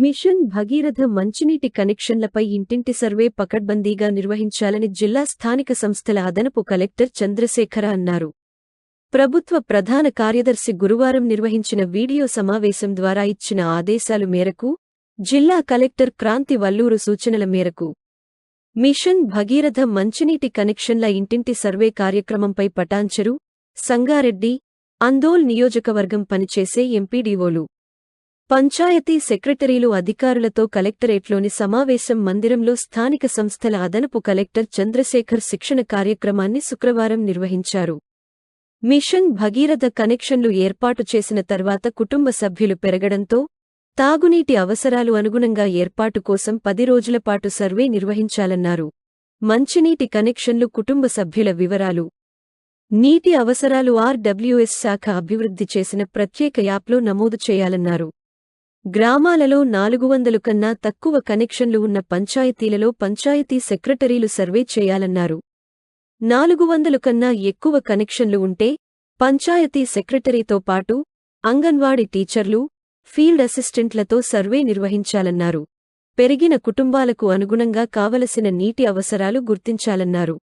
Machine Bhagiratha మంచినీటి కనెక్షన్లపై ఇంటింటి survey పకడ్బందీగా నిర్వహించాలని జిల్లా స్థానిక సంస్థల అదనపు కలెక్టర్ చంద్రశేఖర అన్నారు. ప్రభుత్వ ప్రధాన కార్యదర్శి గురువారం నిర్వహించిన వీడియో సమావేశం ద్వారా ఇచ్చిన ఆదేశాలు మేరకు జిల్లా కలెక్టర్ క్రాంతి వల్లూరు సూచనల మేరకు మిషన్ భగీరథ మంచినీటి కనెక్షన్ల ఇంటింటి సర్వే కార్యక్రమంపై పటాంచెరు సంగారెడ్డి అందోల్ నియోజకవర్గం పనిచేసే ఎంపీడీఓలు పంచాయతీ సెక్రటరీలు అధికారులతో కలెక్టరేట్లోని సమావేశం మందిరంలో స్థానిక సంస్థల అదనపు కలెక్టర్ చంద్రశేఖర్ శిక్షణ కార్యక్రమాన్ని శుక్రవారం నిర్వహించారు. మిషన్ భగీరథ కనెక్షన్లు ఏర్పాటు చేసిన తర్వాత కుటుంబ సభ్యులు పెరగడంతో తాగునీటి అవసరాలు అనుగుణంగా ఏర్పాటు కోసం పది రోజులపాటు సర్వే నిర్వహించాలన్నారు. మంచినీటి కనెక్షన్లు కుటుంబ సభ్యుల వివరాలు. నీటి అవసరాలు ఆర్డబ్ల్యూఎస్ శాఖ అభివృద్ధి చేసిన ప్రత్యేక యాప్లో నమోదు చేయాలన్నారు. గ్రామాలలో నాలుగు వందలు కన్నా తక్కువ కనెక్షన్లు ఉన్న పంచాయతీలలో పంచాయతీ సెక్రటరీలు సర్వే చేయాలన్నారు. నాలుగు వందలు కన్నా ఎక్కువ కనెక్షన్లు ఉంటే పంచాయతీ సెక్రటరీతో పాటు అంగన్వాడీ టీచర్లు ఫీల్డ్ అసిస్టెంట్లతో సర్వే నిర్వహించాలన్నారు. పెరిగిన కుటుంబాలకు అనుగుణంగా కావలసిన నీటి అవసరాలు గుర్తించాలన్నారు.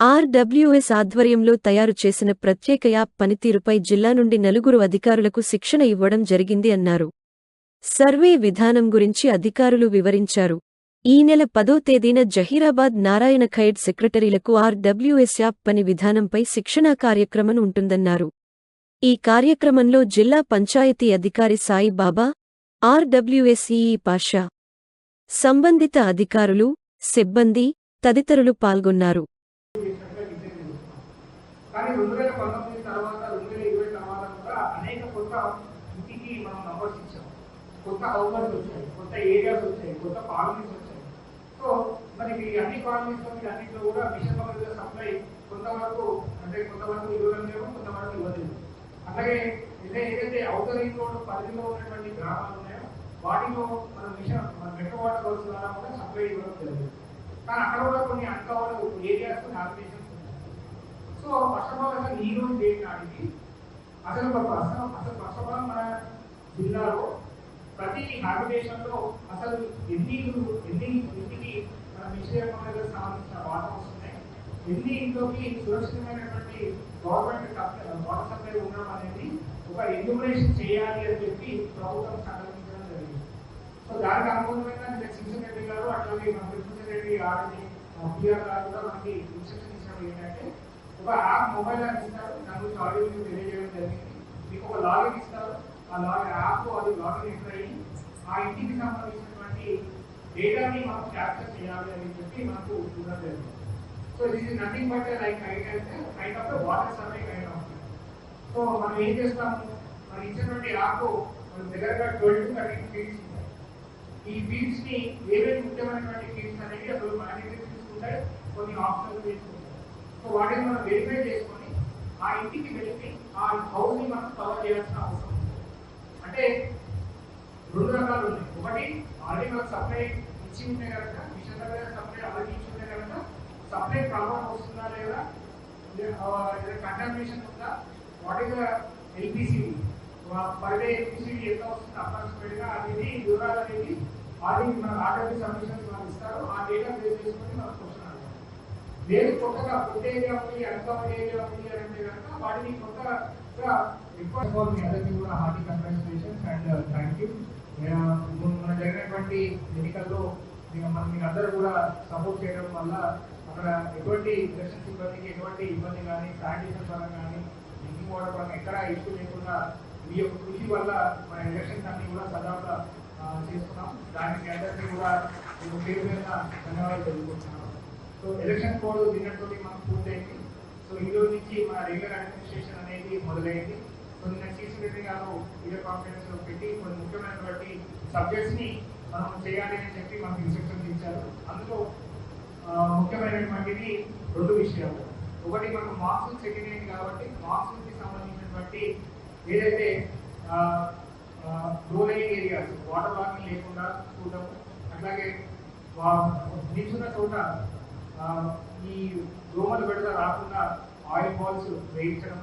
ఆర్డబ్ల్యూఎస్ ఆధ్వర్యంలో తయారు చేసిన ప్రత్యేక యాప్ పనితీరుపై జిల్లా నుండి నలుగురు అధికారులకు శిక్షణ ఇవ్వడం జరిగింది అన్నారు. సర్వే విధానం గురించి అధికారులు వివరించారు. ఈ నెల పదో తేదీన జహీరాబాద్ నారాయణ ఖైడ్ సెక్రటరీలకు ఆర్డబ్ల్యూఎస్ యాప్ పని విధానంపై శిక్షణా కార్యక్రమం ఉంటుందన్నారు. ఈ కార్యక్రమంలో జిల్లా పంచాయతీ అధికారి సాయి బాబా ఆర్డబ్ల్యూఎస్ఈఈ పాషా సంబంధిత అధికారులు సిబ్బంది తదితరులు పాల్గొన్నారు కానీ రెండు వేల పంతొమ్మిది తర్వాత రెండు వేల ఇరవై తర్వాత కూడా అనేక కొత్త ఇంటికి మనం నంబర్స్ ఇచ్చాం కొత్త వచ్చాయి కొత్త ఏరియాస్ వచ్చాయి కొత్త కాలనీస్ వచ్చాయి. సో మరి ఈ అన్ని కాలనీస్ మీరు అన్నింటిలో కూడా మిషన్ భగీరథ సప్లై కొంతవరకు అంటే కొంతవరకు ఇవ్వడం లేవు కొంతవరకు ఇవ్వలేదు. అట్లాగే ఇదే ఏదైతే అవుటర్ రింగ్ రోడ్ పరిధిలో ఉన్నటువంటి గ్రామాలు ఉన్నాయో వాటిలో మన మిషన్ మన మెట్రో వాటర్ వర్క్స్ ద్వారా కూడా సప్లై ఇవ్వడం జరిగింది. కానీ అక్కడ కూడా కొన్ని అన్కవర్ ఏరియాస్ నామినేషన్స్ ఉన్నాయి. సో ఫస్ట్ ఆఫ్ ఆల్ అసలు ఈ రోజు డేట్ నాటికి? అసలు ఒక అసలు అసలు ఫస్ట్ ఆఫ్ ఆల్ మన జిల్లాలో ప్రతి భారతదేశంలో అసలు ఎన్ని ఎన్ని ఇంటికి మన విషయ సంబంధించిన వాటర్ వస్తున్నాయి? ఎన్ని ఇంట్లోకి సురక్షితమైనటువంటి గవర్నమెంట్ వాటర్ సప్లై ఉండడం అనేది ఒక ఎన్యూమరేషన్ చేయాలి అని చెప్పి ప్రభుత్వం సంకల్పించడం జరిగింది. సో దానికి అనుగుణంగా కిషన్ శిక్షణ రెడ్డి గారు అట్లాగే మన కృష్ణ రెడ్డి గారిని పిఆర్ గారు కూడా మనకి ఇన్స్ట్రక్షన్ ఇచ్చినప్పుడు ఏంటంటే ఒక యాప్ మొబైల్ యాప్ ఇస్తారు. దాని గురించి ఆడియో మీకు తెలియజేయడం జరిగింది. మీకు ఒక లాగిన్ ఇస్తారు. ఆ లాగిన్ యాప్ అది లాగిన్ ఎంటర్ ఆ ఇంటికి సంబంధించినటువంటి డేటాని మనం క్యాప్చర్ చేయాలి అని చెప్పి మనకు చూడడం జరిగింది so this is nothing but like kind of water survey kind of so మనం ఏం చేస్తాము? మనం ఇచ్చినటువంటి యాప్ మన దగ్గరగా ట్వెల్వ్ టు థర్టీన్ ఫీల్డ్స్ ఉంటాయి. ఈ ఫీల్డ్స్ని ఏవైతే ముఖ్యమైనటువంటి ఫీల్డ్స్ అనేవి అసలు మ్యానేజర్ తీసుకుంటాయి. కొన్ని ఆప్షన్స్ తీసుకుంటాయి. సో వాటిని మనం వెరిఫై చేసుకొని ఆ ఇంటికి వెళ్ళి ఆ హౌస్ని మనం కవర్ చేయాల్సిన అవసరం అంటే రెండు రకాలు ఉన్నాయి. ఒకటి ఆల్రెడీ మనకు సప్లై ఇచ్చి ఉంటే కనుక మిషన్ దగ్గర సప్లై ఆల్రెడీ ఇచ్చి ఉంటే కనుక సప్లై ప్రాబ్లం వస్తుందా లేదా? కంటామినేషన్ ఉందా? What is LPC per day LPC ఎంత వస్తుంది అప్రాక్సిమేట్గా అనేది వివరాలు అనేది ఆల్రెడీ మన ఆర్డర్ సబ్మిషన్స్ మనం ఇస్తారు. ఆ డేటా బేస్ చేసుకొని మనం క్వశ్చన్ అడగాలి. లేదు కొత్తగా కొత్త ఏరియా ఉంది అన్కవర్ ఏరియా ఉంది అంటే కనుక వాటిని కొత్తగా ఫర్ మీ అందరికీ కూడా hearty congratulations and thank you మన జరిగినటువంటి ఎన్నికల్లో మనం మీ అందరూ కూడా సపోర్ట్ చేయడం వల్ల అక్కడ ఎటువంటి ఎలక్షన్ సిబ్బందికి ఎటువంటి ఇబ్బంది కానీ శానిటేషన్ పరంగా కానీ డ్రింకింగ్ వాటర్ పరంగా ఎక్కడ ఇష్యూ లేకుండా మీ యొక్క కృషి వల్ల మన ఎలక్షన్స్ అన్ని కూడా సదాగా చేసుకున్నాం. దానికి అందరికీ కూడా మేము పేరు మీద ధన్యవాదాలు తెలుపుకుంటున్నాను. సో ఎలక్షన్ కోడ్ నిన్నతో మనకు పూర్తయింది. సో ఈ రోజు నుంచి మన రెగ్యులర్ అడ్మినిస్ట్రేషన్ అనేది మొదలైంది. కొన్ని నిన్న చీఫ్ సెక్రటరీ వీడియో కాన్ఫరెన్స్లో పెట్టి కొన్ని ముఖ్యమైనటువంటి సబ్జెక్ట్స్ని మనం చేయాలి అని చెప్పి మనకు ఇన్స్ట్రక్షన్స్ ఇచ్చారు. అందులో ముఖ్యమైనటువంటిది రెండు విషయాలు. ఒకటి మనకు మార్క్స్ సెకండ్ అయింది కాబట్టి మార్క్స్కి సంబంధించినటువంటి ఏదైతే రూరల్ ఏరియాస్ వాటర్ లాగింగ్ లేకుండా చూడడం అట్లాగే నిల్చున్న చోట ఈ దోమలు బెడద రాకుండా ఆయిల్ బాల్స్ వేయించడం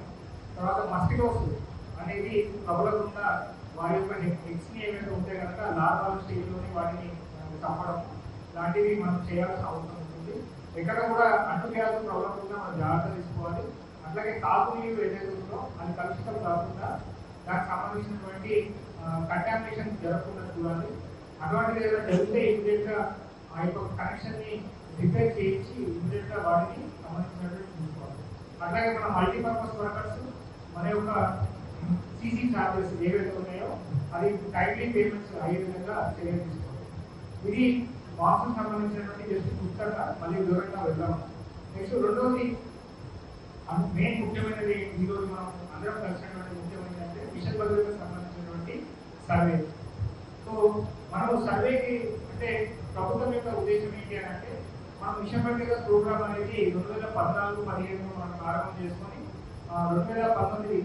తర్వాత మస్కిటోస్ అనేది ప్రబలకుండా వారి యొక్క హెక్స్ని ఉంటే కనుక లార్వాల్ స్టేజ్లోని వాటిని చంపడం లాంటివి మనం చేయాల్సిన అవసరం ఉంటుంది. ఎక్కడ కూడా అంటు వ్యాధులు ప్రబలకుండా మనం జాగ్రత్త తీసుకోవాలి. అట్లాగే తాగునీరు ఏదైతే ఉందో అది కలుషితం కాకుండా దానికి సంబంధించినటువంటి కంటామినేషన్ జరగకుండా చూడాలి. అటువంటిది ఏదైనా జరిగితే ఇమీడియట్గా ఆ యొక్క కనెక్షన్ని రిపేర్ చేయించి ఇమీడియట్గా వాటిని సంబంధించినటువంటి చూసుకోవాలి అట్లాగే మన మల్టీపర్పస్ వర్కర్స్ మన యొక్క సీసీ చార్జెస్ ఏవైతే ఉన్నాయో అది టైమ్లీ పేమెంట్స్ అయ్యే విధంగా చర్యలు తీసుకోవాలి. ఇది మాసం సంబంధించినటువంటి జస్ట్ పుస్తకంగా మళ్ళీ వివరంగా వెళ్దాం. నెక్స్ట్ రెండోది మెయిన్ ముఖ్యమైనది ఈరోజు మనం అందరం కలిసినటువంటి ముఖ్యమైనది అంటే మిషన్ భద్రతకు సంబంధించినటువంటి సర్వే సో మనం సర్వేకి అంటే ప్రభుత్వం యొక్క ఉద్దేశం ఏంటి అని అంటే మనం మిషన్ భద్రత ప్రోగ్రామ్ అనేది రెండు వేల పద్నాలుగు పదిహేను మనం ప్రారంభం చేసుకొని రెండు వేల పంతొమ్మిది